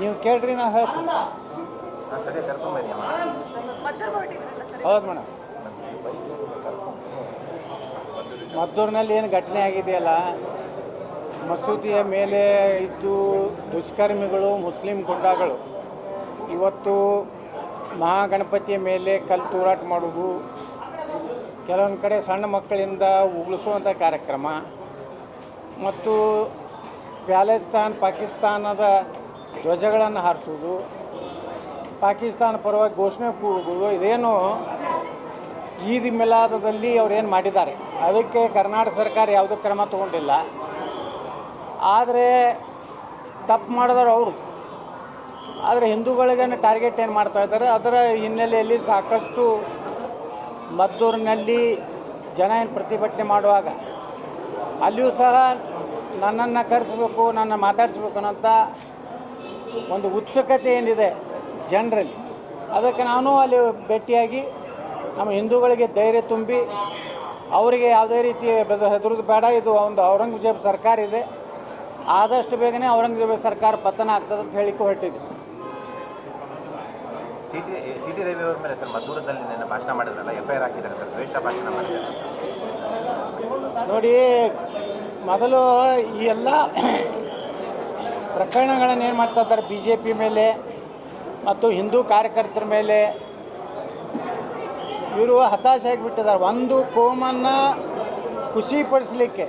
ನೀವು ಕೇಳ್ರಿ ನಾ ಹೇಳ್ತೀನಿ. ಸರಿ ಕರ್ಕೊಂಬನ್ನಿ ಹೌದು ಮೇಡಮ್ ಮದ್ದೂರಿನಲ್ಲಿ ಏನು ಘಟನೆ ಆಗಿದೆಯಲ್ಲ? ಮಸೂದಿಯ ಮೇಲೆ ಇದ್ದು ದುಷ್ಕರ್ಮಿಗಳು ಮುಸ್ಲಿಂ ಗುಂಡಾಗಳು. ಇವತ್ತು ಮಹಾಗಣಪತಿಯ ಮೇಲೆ ಕಲ್ಲು ತೂರಾಟ ಮಾಡೋದು ಕೆಲವೊಂದು ಕಡೆ ಸಣ್ಣ ಮಕ್ಕಳಿಂದ ಉಗುಳಿಸುವಂಥ ಕಾರ್ಯಕ್ರಮ. ಮತ್ತು ಪ್ಯಾಲೆಸ್ತಾನ್ ಪಾಕಿಸ್ತಾನದ ಧ್ವಜಗಳನ್ನು ಹಾರಿಸೋದು ಪಾಕಿಸ್ತಾನ ಪರವಾಗಿ ಘೋಷಣೆ ಕೂಗುವುದು, ಇದೇನು ಈದ್ ಮಿಲಾದದಲ್ಲಿ ಏನು ಮಾಡಿದ್ದಾರೆ. ಅದಕ್ಕೆ ಕರ್ನಾಟಕ ಸರ್ಕಾರ ಯಾವುದೇ ಕ್ರಮ ತಗೊಂಡಿಲ್ಲ. ಆದರೆ ತಪ್ಪು ಮಾಡಿದವರು ಅವರು. ಆದರೆ ಹಿಂದೂಗಳಿಗೆ ಟಾರ್ಗೆಟ್ ಏನು ಮಾಡ್ತಾ ಇದ್ದಾರೆ, ಅದರ ಹಿನ್ನೆಲೆಯಲ್ಲಿ ಸಾಕಷ್ಟು ಮದ್ದೂರಿನಲ್ಲಿ ಜನ ಏನು ಪ್ರತಿಭಟನೆ ಮಾಡುವಾಗ ಅಲ್ಲಿಯೂ ಸಹ ನನ್ನನ್ನು ಕರೆಸ್ಬೇಕು, ನನ್ನ ಮಾತಾಡಿಸ್ಬೇಕು ಅನ್ನೋಂಥ ಒಂದು ಉತ್ಸುಕತೆ ಏನಿದೆ ಜನರಲ್ಲಿ. ಅದಕ್ಕೆ ನಾನು ಅಲ್ಲಿ ಭೇಟಿಯಾಗಿ ನಮ್ಮ ಹಿಂದೂಗಳಿಗೆ ಧೈರ್ಯ ತುಂಬಿ ಅವರಿಗೆ ಯಾವುದೇ ರೀತಿ ಹೆದರೋದು ಬೇಡ. ಇದು ಒಂದು ಔರಂಗಜೇಬ್ ಸರ್ಕಾರ ಇದೆ. ಆದಷ್ಟು ಬೇಗನೆ ಔರಂಗಜೇಬ್ ಸರ್ಕಾರ ಪತನ ಆಗ್ತದೆ ಅಂತ ಹೇಳಿಕೆ ಹೊರಟಿದೆ. ಸಿಟಿ ಸಿ ಟಿ ರವಿ ಅವ್ರ ಮೇಲೆ ಸರ್ ಮದ್ದೂರದಲ್ಲಿ ನಿನ್ನೆ ಭಾಷಣ ಮಾಡಿದ್ರಲ್ಲ ಎಫ್ ಐ ಆರ್ ಹಾಕಿದ್ದಾರೆ ಸರ್ ದ್ವೇಷ ಭಾಷಣ ಮಾಡಿದ್ದಾರೆ. ನೋಡಿ ಮೊದಲು ಈ ಎಲ್ಲ ಪ್ರಕರಣಗಳನ್ನು ಏನು ಮಾಡ್ತಾ ಇದ್ದಾರೆ? ಬಿ ಜೆ ಪಿ ಮೇಲೆ ಮತ್ತು ಹಿಂದೂ ಕಾರ್ಯಕರ್ತರ ಮೇಲೆ ಇವರು ಹತಾಶೆ ಆಗಿಬಿಟ್ಟಿದ್ದಾರೆ. ಒಂದು ಕೋಮನ್ನು ಖುಷಿಪಡಿಸಲಿಕ್ಕೆ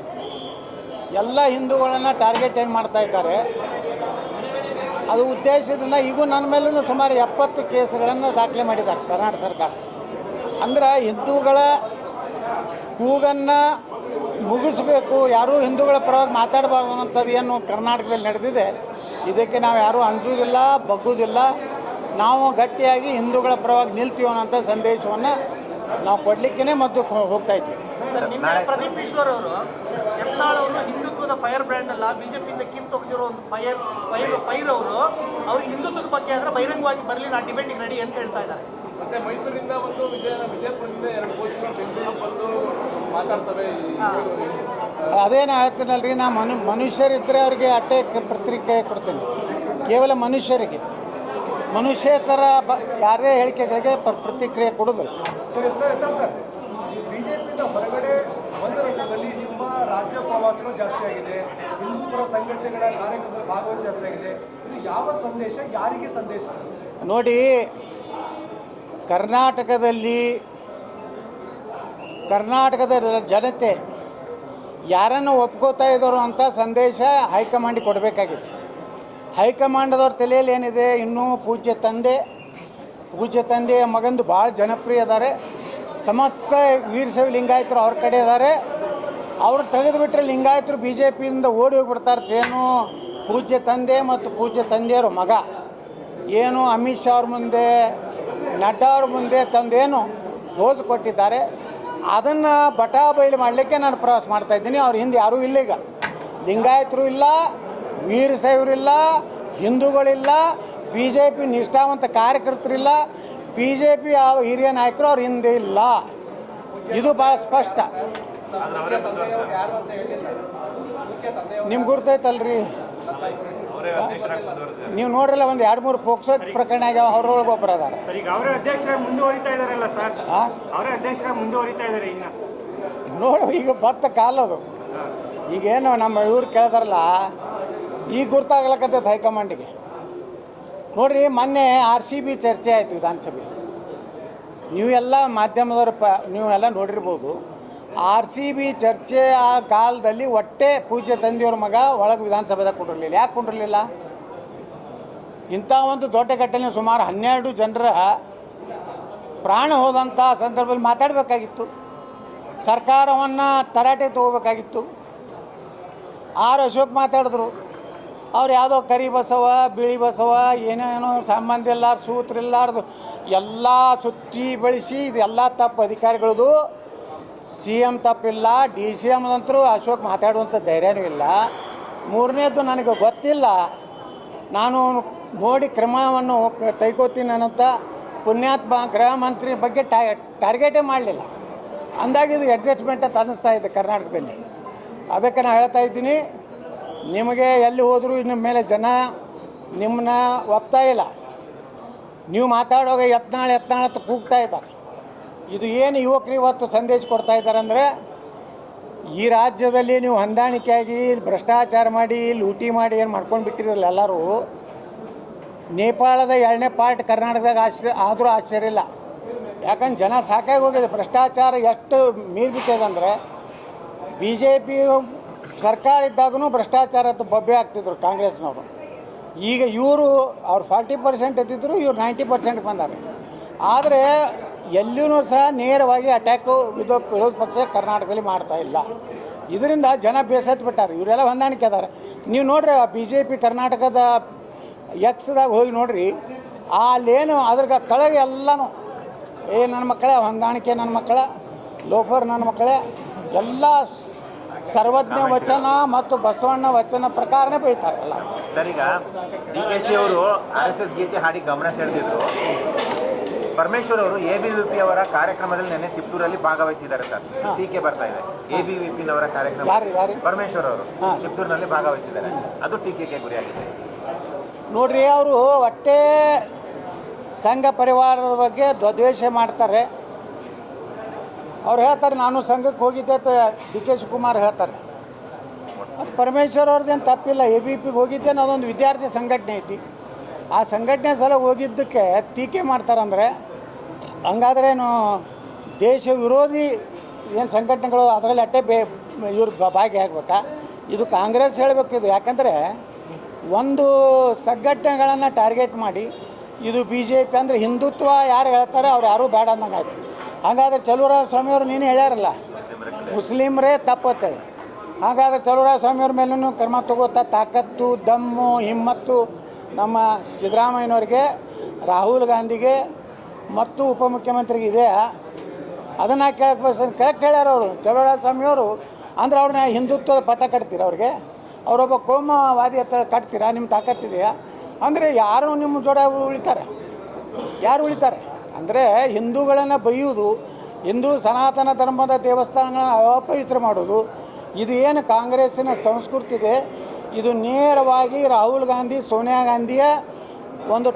ಎಲ್ಲ ಹಿಂದೂಗಳನ್ನು ಟಾರ್ಗೆಟ್ ಏನು ಮಾಡ್ತಾ ಇದ್ದಾರೆ? ಅದು ಉದ್ದೇಶದಿಂದ ಈಗೂ ನನ್ನ ಮೇಲೂ ಸುಮಾರು ಎಪ್ಪತ್ತು ಕೇಸ್ಗಳನ್ನು ದಾಖಲೆ ಮಾಡಿದ್ದಾರೆ ಕರ್ನಾಟಕ ಸರ್ಕಾರ. ಅಂದ್ರೆ ಹಿಂದೂಗಳ ಕೂಗನ್ನು ಮುಗಿಸ್ಬೇಕು. ಯಾರೂ ಹಿಂದೂಗಳ ಪರವಾಗಿ ಮಾತಾಡಬಾರ್ದು ಅನ್ನೋಂಥದ್ದು ಏನು ಕರ್ನಾಟಕದಲ್ಲಿ ನಡೆದಿದೆ. ಇದಕ್ಕೆ ನಾವು ಯಾರೂ ಅಂಜುವುದಿಲ್ಲ ಬಗ್ಗುವುದಿಲ್ಲ. ನಾವು ಗಟ್ಟಿಯಾಗಿ ಹಿಂದೂಗಳ ಪರವಾಗಿ ನಿಲ್ತೀವಿ ಅನ್ನೋಂಥ ಸಂದೇಶವನ್ನು ನಾವು ಕೊಡಲಿಕ್ಕೇ ಮತ್ತು ಹೋಗ್ತಾ ಇದ್ವಿ. ನಿನ್ನೆ ಪ್ರದೀಪ್ ಈಶ್ವರ್ ಅವರು ಯತ್ನಾಳ್ ಅವರು ಹಿಂದುತ್ವದ ಫೈರ್ ಬ್ರ್ಯಾಂಡ್ ಅಲ್ಲ ಬಿಜೆಪಿಯಿಂದ ಕಿತ್ತೊಗೆದಿರೋ ಒಂದು ಫೈರ್ ಫೈರ್ ಫೈರ್ ಅವರು ಅವ್ರಿಗೆ ಹಿಂದುತ್ವದ ಬಗ್ಗೆ ಆದರೆ ಬಹಿರಂಗವಾಗಿ ಬರಲಿ ನಾ ಡಿಬೇಟಿಗೆ ರೆಡಿ ಅಂತ ಹೇಳ್ತಾ ಇದ್ದಾರೆ. ಮತ್ತೆ ಮೈಸೂರಿಂದ ಒಂದು ವಿಜಯ ವಿಜಯಪುರದಿಂದ ಎರಡು ಕೋಚಿಗಳು ಬೆಂಗಳೂರಿಗೆ ಬಂದು. ಅದೇನು ಹೇಳ್ತೀನಲ್ರಿ ನಾ ಮನು ಮನುಷ್ಯರಿದ್ದರೆ ಅವ್ರಿಗೆ ಅಟ್ಟೆ ಪ್ರತಿಕ್ರಿಯೆ ಕೊಡ್ತೀನಿ. ಕೇವಲ ಮನುಷ್ಯರಿಗೆ. ಮನುಷ್ಯೇತರ ಬ ಯಾರೇ ಹೇಳಿಕೆಗಳಿಗೆ ಪ ಪ್ರತಿಕ್ರಿಯೆ ಕೊಡೋದಿಲ್ಲ ಸರ್ ಸರ್ ಎತ್ತಾಳ್ ಸರ್. ಬಿಜೆಪಿಯಿಂದ ಹೊರಗಡೆ ಒಂದು ರಂಗದಲ್ಲಿ ನಿಮ್ಮ ರಾಜ್ಯ ಪ್ರವಾಸಗಳು ಜಾಸ್ತಿ ಆಗಿದೆ. ಹಿಂದೂಪರ ಸಂಘಟನೆಗಳ ಕಾರ್ಯಕ್ರಮದಲ್ಲಿ ಭಾಗವಹಿಸಿ ಜಾಸ್ತಿ ಆಗಿದೆ. ಇದು ಯಾವ ಸಂದೇಶ? ಯಾರಿಗೆ ಸಂದೇಶ ಸರ್? ನೋಡಿ ಕರ್ನಾಟಕದಲ್ಲಿ ಕರ್ನಾಟಕದ ಜನತೆ ಯಾರನ್ನು ಒಪ್ಕೋತಾ ಇದ್ದಾರೋ ಅಂತ ಸಂದೇಶ ಹೈಕಮಾಂಡಿಗೆ ಕೊಡಬೇಕಾಗಿದೆ. ಹೈಕಮಾಂಡದವ್ರ ತಲೆಯಲ್ಲಿ ಏನಿದೆ? ಇನ್ನೂ ಪೂಜ್ಯ ತಂದೆ, ಪೂಜ್ಯ ತಂದೆಯ ಮಗಂದು ಭಾಳ ಜನಪ್ರಿಯ ಇದ್ದಾರೆ. ಸಮಸ್ತ ವೀರಶೈವ ಲಿಂಗಾಯತರು ಅವ್ರ ಕಡೆ ಇದ್ದಾರೆ. ಅವ್ರು ತೆಗೆದುಬಿಟ್ರೆ ಲಿಂಗಾಯತರು ಬಿ ಜೆ ಪಿಯಿಂದ ಓಡಿ ಹೋಗ್ಬಿಡ್ತಾರೆ ಏನು ಪೂಜ್ಯ ತಂದೆ ಮತ್ತು ಪೂಜ್ಯ ತಂದೆಯವರು ಮಗ. ಏನು ಅಮಿತ್ ಶಾ ಅವ್ರ ಮುಂದೆ, ನಡ್ಡಾ ಅವ್ರ ಮುಂದೆ ತಂದೇನು ಡೋಸ್ ಕೊಟ್ಟಿದ್ದಾರೆ. ಅದನ್ನು ಬಟಾ ಬಯಲು ಮಾಡಲಿಕ್ಕೆ ನಾನು ಪ್ರವಾಸ ಮಾಡ್ತಾ ಇದ್ದೀನಿ. ಅವ್ರ ಹಿಂದೆ ಯಾರೂ ಇಲ್ಲ ಈಗ. ಲಿಂಗಾಯತರು ಇಲ್ಲ ವೀರಶೈವರಿಲ್ಲ ಹಿಂದೂಗಳಿಲ್ಲ ಬಿ ಜೆ ಪಿ ನಿಷ್ಠಾವಂತ ಕಾರ್ಯಕರ್ತರಿಲ್ಲ ಬಿ ಜೆ ಪಿ ಯಾವ ಹಿರಿಯ ನಾಯಕರು ಅವ್ರ ಹಿಂದೆ ಇಲ್ಲ. ಇದು ಭಾಳ ಸ್ಪಷ್ಟ. ನಿಮ್ಗೆ ಗುರ್ತೈತಲ್ರಿ ನೀವು ನೋಡ್ರಲ್ಲ ಒಂದು ಎರಡು ಮೂರು ಪೋಕ್ಸೋ ಪ್ರಕರಣ ಆಗ್ಯಾವ ಅವ್ರೊಳಗೆ ಒಬ್ಬರ ಅದಾರ. ಈಗ ಅವರೇ ಅಧ್ಯಕ್ಷರಾಗಿ ಮುಂದುವರಿತಾ ಇದಾರಲ್ಲ ಸರ್? ಅವರೇ ಅಧ್ಯಕ್ಷರಾಗಿ ಮುಂದುವರಿತಾ ಇದ್ದಾರೆ ಇನ್ನ. ನೋಡು ಈಗ ಭತ್ತ ಕಾಲದು. ಈಗೇನು ನಮ್ಮ ಇವ್ರು ಕೇಳ್ತಾರಲ್ಲ ಈಗ ಗುರ್ತಾಗ್ಲಕ್ಕತ್ತೈತೆ ಹೈಕಮಾಂಡಿಗೆ. ನೋಡ್ರಿ ಮೊನ್ನೆ ಆರ್ ಸಿ ಬಿ ಚರ್ಚೆ ಆಯಿತು ವಿಧಾನಸಭೆ. ನೀವೆಲ್ಲ ಮಾಧ್ಯಮದವ್ರ ಪ ನೀವೆಲ್ಲ ನೋಡಿರ್ಬೋದು. ಆರ್ ಸಿ ಬಿ ಚರ್ಚೆ ಆ ಕಾಲದಲ್ಲಿ ಒಟ್ಟೆ ಪೂಜೆ ತಂದೆಯವ್ರ ಮಗ ಒಳಗೆ ವಿಧಾನಸಭೆದಾಗ ಕೊಂಡಿರಲಿಲ್ಲ. ಯಾಕೆ ಕೊಂಡಿರಲಿಲ್ಲ? ಇಂಥ ಒಂದು ದೊಡ್ಡ ಘಟನೆ ಸುಮಾರು ಹನ್ನೆರಡು ಜನರ ಪ್ರಾಣ ಹೋದಂಥ ಸಂದರ್ಭದಲ್ಲಿ ಮಾತಾಡಬೇಕಾಗಿತ್ತು. ಸರ್ಕಾರವನ್ನು ತರಾಟೆ ತಗೋಬೇಕಾಗಿತ್ತು. ಆರ್ ಅಶೋಕ್ ಮಾತಾಡಿದ್ರು. ಅವ್ರು ಯಾವುದೋ ಕರಿ ಬಸವ, ಬಿಳಿ ಬಸವ, ಏನೇನೋ ಸಂಬಂಧ ಇಲ್ಲ ಸೂತ್ರ ಇಲ್ಲಾರ್ದು, ಎಲ್ಲ ಸುತ್ತಿ ಬೆಳೆಸಿ ಇದೆಲ್ಲ ತಪ್ಪು ಅಧಿಕಾರಿಗಳದು ಸಿ ಎಂ ತಪ್ಪಿಲ್ಲ, ಡಿ ಸಿ ಎಮ್ದಂತರೂ ಅಶೋಕ್ ಮಾತಾಡುವಂಥ ಧೈರ್ಯನೂ ಇಲ್ಲ. ಮೂರನೇದು ನನಗೆ ಗೊತ್ತಿಲ್ಲ. ನಾನು ನೋಡಿ ಕ್ರಮವನ್ನು ತೈಕೋತೀನಿ ಅನ್ನೋಂಥ ಪುಣ್ಯಾತ್ಮ ಗೃಹ ಮಂತ್ರಿ ಬಗ್ಗೆ ಟಾ, ಟಾರ್ಗೆಟೇ ಮಾಡಲಿಲ್ಲ. ಅಂದಾಗ ಇದು ಅಡ್ಜಸ್ಟ್ಮೆಂಟ್ ಅಂತ ಇದೆ ಕರ್ನಾಟಕದಲ್ಲಿ. ಅದಕ್ಕೆ ನಾನು ಹೇಳ್ತಾ ಇದ್ದೀನಿ, ನಿಮಗೆ ಎಲ್ಲಿ ಹೋದರೂ ಇನ್ನು ಮೇಲೆ ಜನ ನಿಮ್ಮನ್ನ ಒಪ್ತಾ ಇಲ್ಲ. ನೀವು ಮಾತಾಡುವಾಗ ಯತ್ನಾಳ್ ಯತ್ನಾಳ್ ಅಂತ ಕೂಗ್ತಾ ಇದ್ದಾರೆ. ಇದು ಏನು ಯುವಕರು ಇವತ್ತು ಸಂದೇಶ ಕೊಡ್ತಾ ಇದ್ದಾರೆ ಅಂದರೆ, ಈ ರಾಜ್ಯದಲ್ಲಿ ನೀವು ಹೊಂದಾಣಿಕೆಯಾಗಿ ಭ್ರಷ್ಟಾಚಾರ ಮಾಡಿ ಲೂಟಿ ಮಾಡಿ ಏನು ಮಾಡ್ಕೊಂಡು ಬಿಟ್ಟಿರಲ್ಲ ಎಲ್ಲರೂ. ನೇಪಾಳದ ಎರಡನೇ ಪಾರ್ಟ್ ಕರ್ನಾಟಕದಾಗ ಆಶ್ಚರ್ಯ ಆದರೂ ಆಶ್ಚರ್ಯ ಇಲ್ಲ. ಯಾಕಂದ್ರೆ ಜನ ಸಾಕಾಗಿ ಹೋಗಿದೆ. ಭ್ರಷ್ಟಾಚಾರ ಎಷ್ಟು ಮೀರ್ಬಿಟ್ಟಿದೆ ಅಂದರೆ ಬಿ ಜೆ ಪಿ ಸರ್ಕಾರ ಇದ್ದಾಗೂ ಭ್ರಷ್ಟಾಚಾರದ ಬಬ್ಬೆ ಆಗ್ತಿದ್ರು ಕಾಂಗ್ರೆಸ್ನವರು. ಈಗ ಇವರು ಅವ್ರು ಫಾರ್ಟಿ ಪರ್ಸೆಂಟ್ ಇದ್ದಿದ್ರು ಇವ್ರು ನೈಂಟಿ ಪರ್ಸೆಂಟ್ ಬಂದಾರೆ. ಆದರೆ ಎಲ್ಲಿಯೂ ಸಹ ನೇರವಾಗಿ ಅಟ್ಯಾಕು ಇದು ವಿರೋಧ ಪಕ್ಷ ಕರ್ನಾಟಕದಲ್ಲಿ ಮಾಡ್ತಾ ಇಲ್ಲ. ಇದರಿಂದ ಜನ ಬೇಸತ್ತು ಬಿಟ್ಟಾರೆ. ಇವರೆಲ್ಲ ಹೊಂದಾಣಿಕೆ ಅದಾರೆ ನೀವು ನೋಡ್ರಿ ಬಿ ಜೆ ಪಿ ಕರ್ನಾಟಕದ ಎಕ್ಸ್ದಾಗ ಹೋಗಿ ನೋಡ್ರಿ, ಅಲ್ಲೇನು ಅದ್ರ ಕೆಳಗೆ ಎಲ್ಲನೂ, ಏ ನನ್ನ ಮಕ್ಕಳೇ, ಹೊಂದಾಣಿಕೆ ನನ್ನ ಮಕ್ಕಳ, ಲೋಫರ್ ನನ್ನ ಮಕ್ಕಳೇ, ಎಲ್ಲ ಸ್- ಸರ್ವಜ್ಞ ವಚನ ಮತ್ತು ಬಸವಣ್ಣ ವಚನ ಪ್ರಕಾರನೇ ಬೈತಾರಲ್ಲ ಸರ್ ಈಗ ಡಿ ಕೆ ಶಿ ಅವರು ಆರ್ ಎಸ್ ಎಸ್ ಗೀತೆ ಹಾಡಿ ಗಮನ ಸೆಳೆದಿದ್ರು. ಪರಮೇಶ್ವರ್ ಅವರು ಎ ಬಿ ವಿ ಪಿ ಅವರ ಕಾರ್ಯಕ್ರಮದಲ್ಲಿ ನಿನ್ನೆ ತಿಪ್ಟೂರಲ್ಲಿ ಭಾಗವಹಿಸಿದ್ದಾರೆ ಸರ್. ಟೀಕೆ ಬರ್ತಾ ಇದೆ. ಎ ಬಿ ವಿ ಪಿ ಅವರ ಕಾರ್ಯಕ್ರಮ ಪರಮೇಶ್ವರ್ ಅವರು. ತಿಪ್ಟೂರಿನಲ್ಲಿ ಭಾಗವಹಿಸಿದ್ದಾರೆ. ಅದು ಟೀಕೆಗೆ ಗುರಿಯಾಗಿದೆ. ನೋಡ್ರಿ ಅವರು ಒಟ್ಟೇ ಸಂಘ ಪರಿವಾರದ ಬಗ್ಗೆ ದ್ವದ್ವೇಷ ಮಾಡ್ತಾರೆ. ಅವ್ರು ಹೇಳ್ತಾರೆ ನಾನು ಸಂಘಕ್ಕೆ ಹೋಗಿದ್ದೆ ಅಂತ ಡಿ ಕೆ ಶಿವಕುಮಾರ್ ಹೇಳ್ತಾರೆ. ಮತ್ತು ಪರಮೇಶ್ವರ್ ಅವ್ರದ್ದೇನು ತಪ್ಪಿಲ್ಲ. ಎ ಬಿ ಪಿಗೆ ಹೋಗಿದ್ದೆ ಅದೊಂದು ವಿದ್ಯಾರ್ಥಿ ಸಂಘಟನೆ ಐತಿ. ಆ ಸಂಘಟನೆ ಸಲ ಹೋಗಿದ್ದಕ್ಕೆ ಟೀಕೆ ಮಾಡ್ತಾರಂದರೆ ಹಂಗಾದ್ರೇನು ದೇಶ ವಿರೋಧಿ ಏನು ಸಂಘಟನೆಗಳು ಅದರಲ್ಲಿ ಅಟ್ಟೆ ಬೇ ಇವ್ರು ಭಾಗಿಯಾಗಬೇಕಾ ಇದು ಕಾಂಗ್ರೆಸ್ ಹೇಳಬೇಕು ಇದು. ಯಾಕಂದರೆ ಒಂದು ಸಂಘಟನೆಗಳನ್ನು ಟಾರ್ಗೆಟ್ ಮಾಡಿ, ಇದು ಬಿ ಜೆ ಪಿ ಅಂದರೆ ಹಿಂದುತ್ವ ಯಾರು ಹೇಳ್ತಾರೆ ಅವ್ರು ಯಾರೂ ಬೇಡ ಅನ್ನಂಗೆ ಆಯ್ತು. ಹಾಗಾದ್ರೆ ಚಲುವರಾಯ ಸ್ವಾಮಿಯವರು ನೀನು ಹೇಳ್ಯಾರಲ್ಲ, ಮುಸ್ಲಿಮ್ರೇ ತಪ್ಪು ಅಂತೇಳಿ. ಹಾಗಾದ್ರೆ ಚಲುವರಾಯ ಸ್ವಾಮಿಯವ್ರ ಮೇಲೂ ಕ್ರಮ ತಗೋತಾ, ತಾಕತ್ತು, ದಮ್ಮು, ಹಿಮ್ಮತ್ತು ನಮ್ಮ ಸಿದ್ದರಾಮಯ್ಯನವ್ರಿಗೆ, ರಾಹುಲ್ ಗಾಂಧಿಗೆ ಮತ್ತು ಉಪಮುಖ್ಯಮಂತ್ರಿಗೆ ಇದೆ ಅದನ್ನು ಕೇಳಕ್ಕೆ ಬಸ್ ಕರೆಕ್ಟ್ ಹೇಳ್ಯಾರ ಅವರು. ಚಲೋರಾಜ ಸ್ವಾಮಿಯವರು ಅಂದ್ರೆ ಅವ್ರನ್ನ ಹಿಂದುತ್ವದ ಪಟ್ಟ ಕಟ್ತೀರ ಅವ್ರಿಗೆ? ಅವರೊಬ್ಬ ಕೋಮವಾದಿ ಹತ್ರ ಕಟ್ತೀರಾ? ನಿಮ್ಮ ತಾಕತ್ತಿದೆಯಾ ಅಂದರೆ ಯಾರು ನಿಮ್ಮ ಜೋಡ ಉಳಿತಾರೆ? ಯಾರು ಉಳಿತಾರೆ? ಅಂದರೆ ಹಿಂದೂಗಳನ್ನು ಬೈಯುವುದು, ಹಿಂದೂ ಸನಾತನ ಧರ್ಮದ ದೇವಸ್ಥಾನಗಳನ್ನು ಅಪವಿತ್ರ ಮಾಡೋದು ಇದು ಏನು ಕಾಂಗ್ರೆಸ್ಸಿನ ಸಂಸ್ಕೃತಿ ಇದೆ? ಇದು ನೇರವಾಗಿ ರಾಹುಲ್ ಗಾಂಧಿ, ಸೋನಿಯಾ ಗಾಂಧಿಯ ಒಂದು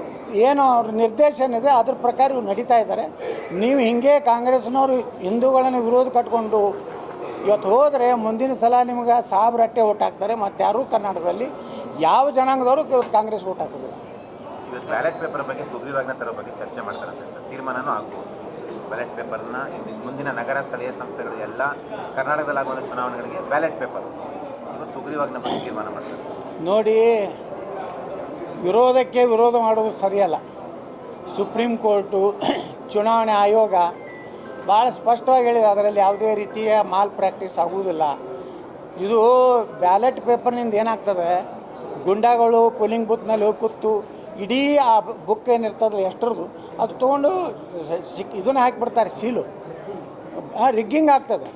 ಏನು ಅವ್ರ ನಿರ್ದೇಶನ ಇದೆ, ಅದ್ರ ಪ್ರಕಾರ ಇವ್ರು ನಡೀತಾ ಇದ್ದಾರೆ. ನೀವು ಹಿಂಗೆ ಕಾಂಗ್ರೆಸ್ನವರು ಹಿಂದೂಗಳನ್ನು ವಿರೋಧ ಕಟ್ಕೊಂಡು ಇವತ್ತು ಹೋದರೆ ಮುಂದಿನ ಸಲ ನಿಮ್ಗೆ ಸಾಬ್ ರಟ್ಟೆ ಓಟ್ ಹಾಕ್ತಾರೆ, ಮತ್ತು ಯಾರೂ ಕರ್ನಾಟಕದಲ್ಲಿ? ಯಾವ ಜನಾಂಗದವರು ಇವತ್ತು ಕಾಂಗ್ರೆಸ್ ಓಟ್ ಹಾಕೋದಿಲ್ಲ ಇವತ್ತು ಬ್ಯಾಲೆಟ್ ಪೇಪರ್ ಬಗ್ಗೆ ಸುಗ್ರೀವಾಜ್ಞೆ ತರೋ ಬಗ್ಗೆ ಚರ್ಚೆ ಮಾಡ್ತಾರೆ ತೀರ್ಮಾನನೂ ಆಗ್ಬೋದು. ಬ್ಯಾಲೆಟ್ ಪೇಪರ್ನ ಮುಂದಿನ ನಗರ ಸ್ಥಳೀಯ ಸಂಸ್ಥೆಗಳು ಎಲ್ಲ ಕರ್ನಾಟಕದಲ್ಲಿ ಚುನಾವಣೆಗಳಿಗೆ ಬ್ಯಾಲೆಟ್ ಪೇಪರ್ ನೋಡಿ, ವಿರೋಧಕ್ಕೆ ವಿರೋಧ ಮಾಡೋದು ಸರಿಯಲ್ಲ. ಸುಪ್ರೀಂ ಕೋರ್ಟು, ಚುನಾವಣೆ ಆಯೋಗ ಭಾಳ ಸ್ಪಷ್ಟವಾಗಿ ಹೇಳಿದೆ, ಅದರಲ್ಲಿ ಯಾವುದೇ ರೀತಿಯ ಮಾಲ್ ಪ್ರಾಕ್ಟೀಸ್ ಆಗುವುದಿಲ್ಲ. ಇದು ಬ್ಯಾಲೆಟ್ ಪೇಪರ್ನಿಂದ ಏನಾಗ್ತದೆ? ಗುಂಡಾಗಳು ಪೋಲಿಂಗ್ ಬೂತ್ನಲ್ಲಿ ಹೋಗಿ ಕೂತು ಇಡೀ ಆ ಬುಕ್ ಏನಿರ್ತದೆ ಎಷ್ಟರದು ಅದು ತೊಗೊಂಡು ಸಿಕ್, ಇದನ್ನು ಹಾಕಿಬಿಡ್ತಾರೆ, ಸೀಲು. ರಿಗ್ಗಿಂಗ್ ಆಗ್ತದೆ.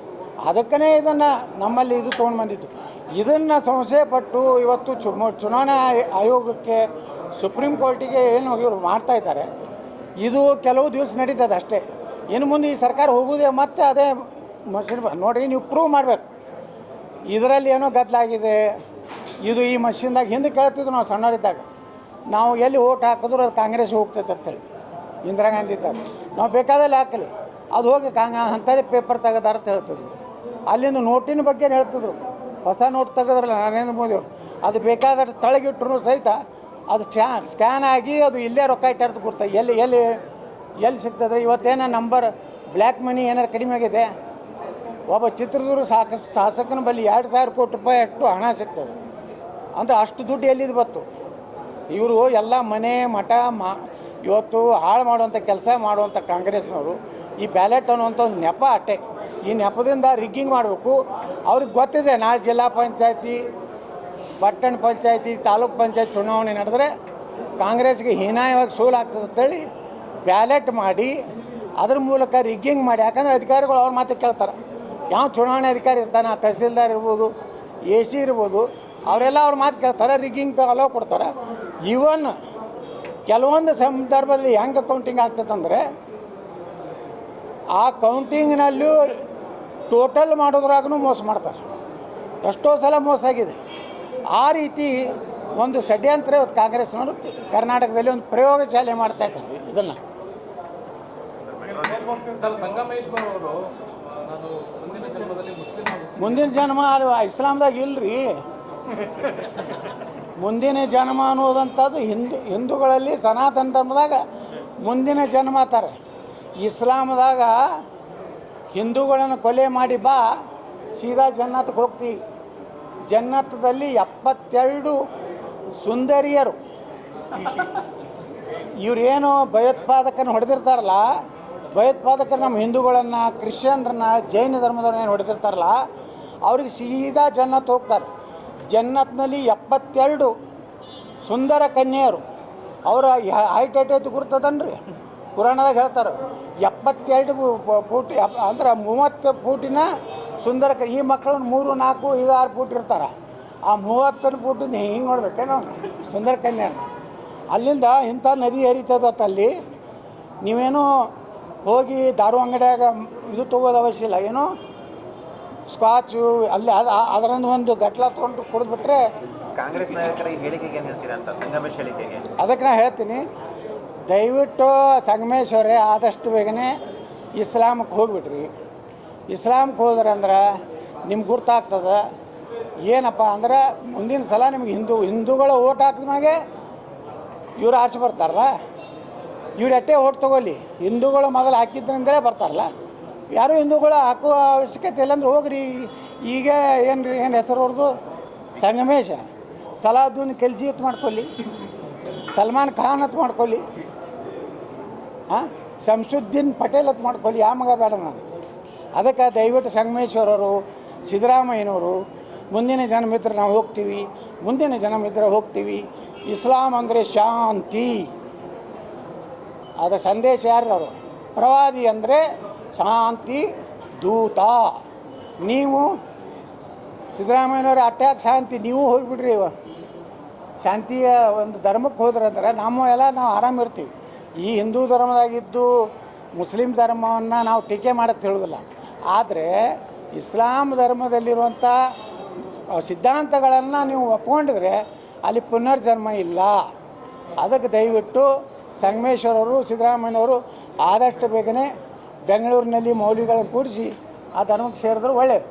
ಅದಕ್ಕೇ ಇದನ್ನು ನಮ್ಮಲ್ಲಿ ಇದು ತೊಗೊಂಡು ಬಂದಿದ್ದು. ಇದನ್ನು ಸಂಶಯ ಪಟ್ಟು ಇವತ್ತು ಚುಮ ಚುನಾವಣಾ ಆಯ- ಆಯೋಗಕ್ಕೆ ಸುಪ್ರೀಂ ಕೋರ್ಟಿಗೆ ಏನು ಇವರು ಮಾಡ್ತಾ ಇದ್ದಾರೆ, ಇದು ಕೆಲವು ದಿವಸ ನಡೀತದೆ ಅಷ್ಟೇ. ಇನ್ನು ಮುಂದೆ ಈ ಸರ್ಕಾರ ಹೋಗುವುದೇ ಮತ್ತೆ ಅದೇ ಮಷಿನ್ ನೋಡಿರಿ, ನೀವು ಪ್ರೂವ್ ಮಾಡಬೇಕು. ಇದರಲ್ಲಿ ಏನೋ ಗದ್ದಲಾಗಿದೆ. ಇದು ಈ ಮಷಿನ್ದಾಗ ಹಿಂದೆ ಕೇಳ್ತಿದ್ವು ನಾವು ಸಣ್ಣವರಿದ್ದಾಗ. ನಾವು ಎಲ್ಲಿ ಓಟ್ ಹಾಕಿದ್ರು ಅದು ಕಾಂಗ್ರೆಸ್ ಹೋಗ್ತೈತೆ ಅಂತೇಳಿ ಇಂದಿರಾ ಗಾಂಧಿ ಇದ್ದಾಗ. ನಾವು ಬೇಕಾದಲ್ಲಿ ಹಾಕಲಿ. ಅದು ಹೋಗಿ ಕಾಂಗ್ರೆಸ್ ಅಂಥದ್ದೇ ಪೇಪರ್ ತೆಗೆದಾರ ಅಂತ ಹೇಳ್ತಿದ್ರು. ಅಲ್ಲಿಂದ ನೋಟಿನ ಬಗ್ಗೆ ಹೇಳ್ತಿದ್ರು. ಹೊಸ ನೋಟ್ ತೆಗೆದ್ರಲ್ಲ ನರೇಂದ್ರ ಮೋದಿ ಅವರು ಅದು ಬೇಕಾದ್ರೆ ತಳಗಿಟ್ರು ಸಹಿತ ಅದು ಚಾ ಸ್ಕ್ಯಾನ್ ಆಗಿ ಅದು ಇಲ್ಲೇ ರೊಕ್ಕ ಇಟ್ಟಿರ್ತ ಕೊಡ್ತಾ ಎಲ್ಲಿ ಎಲ್ಲಿ ಎಲ್ಲಿ ಸಿಗ್ತದ್ರೆ ಇವತ್ತೇನ ನಂಬರ್ ಬ್ಲ್ಯಾಕ್ ಮನಿ ಏನಾರು ಕಡಿಮೆ ಆಗಿದೆ? ಒಬ್ಬ ಚಿತ್ರದುರ್ಗ ಸಾಕ, ಶಾಸಕನ ಬಳಿ ಎರಡು ಸಾವಿರ ಕೋಟಿ ರೂಪಾಯಿ ಅಷ್ಟು ಹಣ ಸಿಗ್ತದೆ. ಅಂದರೆ ಅಷ್ಟು ದುಡ್ಡು ಎಲ್ಲಿದ್ದು ಬತ್ತು ಇವರು ಎಲ್ಲ ಮನೆ, ಮಠ, ಮಾ, ಇವತ್ತು ಹಾಳು ಮಾಡುವಂಥ ಕೆಲಸ ಮಾಡುವಂಥ ಕಾಂಗ್ರೆಸ್ನವರು, ಈ ಬ್ಯಾಲೆಟ್ ಅನ್ನುವಂಥ ಒಂದು ನೆಪ ಅಟ್ಟೆ. ಈ ನೆಪದಿಂದ ರಿಗ್ಗಿಂಗ್ ಮಾಡಬೇಕು. ಅವ್ರಿಗೆ ಗೊತ್ತಿದೆ, ನಾಳೆ ಜಿಲ್ಲಾ ಪಂಚಾಯತಿ ಪಟ್ಟಣ ಪಂಚಾಯತಿ, ತಾಲೂಕ್ ಪಂಚಾಯತ್ ಚುನಾವಣೆ ನಡೆದ್ರೆ ಕಾಂಗ್ರೆಸ್ಗೆ ಹೀನಾಯವಾಗಿ ಸೋಲಾಗ್ತದೆ ಅಂತೇಳಿ ಬ್ಯಾಲೆಟ್ ಮಾಡಿ, ಅದ್ರ ಮೂಲಕ ರಿಗ್ಗಿಂಗ್ ಮಾಡಿ. ಯಾಕಂದ್ರೆ ಅಧಿಕಾರಿಗಳು ಅವ್ರ ಮಾತು ಕೇಳ್ತಾರೆ. ಯಾವ ಚುನಾವಣೆ ಅಧಿಕಾರಿ ಇರ್ತಾನೆ ತಹಸೀಲ್ದಾರ್ ಇರ್ಬೋದು, ಎ ಸಿ ಇರ್ಬೋದು, ಅವರೆಲ್ಲ ಅವ್ರ ಮಾತು ಕೇಳ್ತಾರೆ, ರಿಗ್ಗಿಂಗ್ ಅಲೋ ಕೊಡ್ತಾರೆ. ಈವನ್ ಕೆಲವೊಂದು ಸಂದರ್ಭದಲ್ಲಿ ಹೆಂಗೆ ಕೌಂಟಿಂಗ್ ಆಗ್ತದಂದರೆ ಆ ಕೌಂಟಿಂಗ್ನಲ್ಲೂ ಟೋಟಲ್ ಮಾಡೋದ್ರಾಗೂ ಮೋಸ ಮಾಡ್ತಾರೆ. ಎಷ್ಟೋ ಸಲ ಮೋಸ ಆಗಿದೆ. ಆ ರೀತಿ ಒಂದು ಷಡ್ಯಂತ್ರ ಇವತ್ತು ಕಾಂಗ್ರೆಸ್ನವರು ಕರ್ನಾಟಕದಲ್ಲಿ ಒಂದು ಪ್ರಯೋಗಶಾಲೆ ಮಾಡ್ತಾ ಇದ್ದಾರೆ. ಇದನ್ನು. ಮುಂದಿನ ಜನ್ಮ ಅದು ಇಸ್ಲಾಮ್ದಾಗ ಇಲ್ರಿ. ಮುಂದಿನ ಜನ್ಮ ಅನ್ನೋದಂಥದ್ದು ಹಿಂದೂ, ಹಿಂದೂಗಳಲ್ಲಿ ಸನಾತನ ಧರ್ಮದಾಗ ಮುಂದಿನ ಜನ್ಮ ಅಂತಾರೆ. ಇಸ್ಲಾಮ್ದಾಗ ಹಿಂದೂಗಳನ್ನು ಕೊಲೆ ಮಾಡಿ ಬಾ, ಸೀದಾ ಜನ್ನತ್ಗೆ ಹೋಗ್ತೀವಿ ಜನ್ನತ್ತದಲ್ಲಿ ಎಪ್ಪತ್ತೆರಡು ಸುಂದರಿಯರು. ಇವರೇನು ಭಯೋತ್ಪಾದಕನ ಹೊಡೆದಿರ್ತಾರಲ್ಲ, ಭಯೋತ್ಪಾದಕರು ನಮ್ಮ ಹಿಂದೂಗಳನ್ನು, ಕ್ರಿಶ್ಚಿಯನ್ರನ್ನ, ಜೈನ ಧರ್ಮದವ್ರನ್ನ ಏನು ಹೊಡೆದಿರ್ತಾರಲ್ಲ, ಅವ್ರಿಗೆ ಸೀದಾ ಜನ್ನತ್ ಹೋಗ್ತಾರೆ. ಜನ್ನತ್ನಲ್ಲಿ ಎಪ್ಪತ್ತೆರಡು ಸುಂದರ ಕನ್ಯೆಯರು. ಅವರ ಹೈಟ್ ಹೈಟ್ ಗುರ್ತದನ್ರಿ. ಪುರಾಣದಾಗ ಹೇಳ್ತಾರೆ ಎಪ್ಪತ್ತೆರಡು ಫೂಟ್ ಅಂದ್ರೆ ಮೂವತ್ತು ಫೂಟಿನ ಸುಂದರ ಈ ಮಕ್ಕಳನ್ನ ಮೂರು ನಾಲ್ಕು ಐದು ಆರು ಫೂಟ್ ಇರ್ತಾರೆ. ಆ ಮೂವತ್ತನ ಫೂಟಿಂದ ಹಿಂಗೆ ನೋಡ್ಬೇಕೇನೋ ಸುಂದರ ಕನ್ಯೆ. ಅಲ್ಲಿಂದ ಇಂಥ ನದಿ ಹರಿತದತ್ತ ಅಲ್ಲಿ ನೀವೇನು ಹೋಗಿ ದಾರು ಅಂಗಡಿಯಾಗ ಇದು ತೊಗೋದು ಅವಶ್ಯ ಇಲ್ಲ ಏನು ಸ್ಕಾಚು ಅಲ್ಲಿ ಅದು ಅದರಿಂದ ಒಂದು ಗಟ್ಲ ತೊಗೊಂಡು ಕುಡಿದ್ಬಿಟ್ರೆ ಕಾಂಗ್ರೆಸ್ ನಾಯಕರ ಈ ಹೇಳಿಕೆಗೆ ಏನು ಹೇಳ್ತೀರಾ ಅಂತ ಸಂಗಮೇಶ್ ಹೇಳಿಕೆಗೆ? ಅದಕ್ಕೆ ನಾ ಹೇಳ್ತೀನಿ ದಯವಿಟ್ಟು ಸಂಗಮೇಶ್ವರೇ ಆದಷ್ಟು ಬೇಗನೆ ಇಸ್ಲಾಮಕ್ಕೆ ಹೋಗ್ಬಿಟ್ರಿ. ಇಸ್ಲಾಮಕ್ಕೆ ಹೋದ್ರೆ ಅಂದ್ರೆ ನಿಮ್ಗೆ ಗುರ್ತಾಗ್ತದೆ. ಏನಪ್ಪ ಅಂದ್ರೆ ಮುಂದಿನ ಸಲ ನಿಮ್ಗೆ ಹಿಂದೂ, ಹಿಂದೂಗಳ ಓಟ್ ಹಾಕಿದ್ಮ್ಯಾಗೆ ಇವ್ರು ಆಚೆ ಬರ್ತಾರಲ್ಲ? ಇವ್ರು ಎಟ್ಟೆ ಓಟ್ ತೊಗೊಳ್ಳಿ, ಹಿಂದೂಗಳು ಮೊದಲು ಹಾಕಿದ್ರಿಂದಲೇ ಬರ್ತಾರಲ್ಲ? ಯಾರು ಹಿಂದೂಗಳು ಹಾಕುವ ಅವಶ್ಯಕತೆ ಇಲ್ಲ ಅಂದ್ರೆ ಹೋಗ್ರಿ. ಈಗ ಏನು ರೀ ಏನು ಹೆಸರು ಅವ್ರದ್ದು ಸಂಗಮೇಶ. ಸಲಾದುನ್ ಅಂತ ಮಾಡ್ಕೊಳ್ಳಿ. ಸಲ್ಮಾನ್ ಖಾನ್ ಅಂತ ಮಾಡ್ಕೊಳ್ಳಿ. ಹಾಂ ಶಂಸುದ್ದೀನ್ ಪಟೇಲ್ ಅಂತ ಮಾಡ್ಕೊಳ್ಳಿ ಯಾವ ಮಗ ಬೇಡ ನಾನು. ಅದಕ್ಕೆ ದಯವಿಟ್ಟು ಸಂಗಮೇಶ್ವರರು, ಸಿದ್ದರಾಮಯ್ಯನವರು, ಮುಂದಿನ ಜನಮಿತ್ರ ನಾವು ಹೋಗ್ತೀವಿ, ಮುಂದಿನ ಜನಮಿತ್ರ ಹೋಗ್ತೀವಿ. ಇಸ್ಲಾಂ ಅಂದರೆ ಶಾಂತಿ. ಅದರ ಸಂದೇಶ ಯಾರು ಅವರು? ಪ್ರವಾದಿ ಅಂದರೆ ಶಾಂತಿ, ದೂತ. ನೀವು ಸಿದ್ದರಾಮಯ್ಯನವ್ರ ಅಟ್ಯಾಕ್ ಶಾಂತಿ, ನೀವು ಹೋಗಿಬಿಡ್ರಿ ಇವ. ಶಾಂತಿಯ ಒಂದು ಧರ್ಮಕ್ಕೆ ಹೋದ್ರಂದ್ರೆ ನಮ್ಮ ಎಲ್ಲ ನಾವು ಆರಾಮಿರ್ತೀವಿ ಈ ಹಿಂದೂ ಧರ್ಮದಾಗಿದ್ದು ಮುಸ್ಲಿಂ ಧರ್ಮವನ್ನು ನಾವು ಟೀಕೆ ಮಾಡೋದು ಹೇಳೋದಿಲ್ಲ. ಆದರೆ ಇಸ್ಲಾಂ ಧರ್ಮದಲ್ಲಿರುವಂಥ ಸಿದ್ಧಾಂತಗಳನ್ನು ನೀವು ಒಪ್ಕೊಂಡಿದ್ರೆ ಅಲ್ಲಿ ಪುನರ್ಜನ್ಮ ಇಲ್ಲ. ಅದಕ್ಕೆ ದಯವಿಟ್ಟು ಸಂಗಮೇಶ್ವರವರು ಸಿದ್ದರಾಮಯ್ಯವರು ಆದಷ್ಟು ಬೇಗನೆ ಬೆಂಗಳೂರಿನಲ್ಲಿ ಮೌಲ್ಯಗಳನ್ನು ಕೂರಿಸಿ ಆ ಧರ್ಮಕ್ಕೆ ಸೇರಿದ್ರೆ ಒಳ್ಳೆಯದು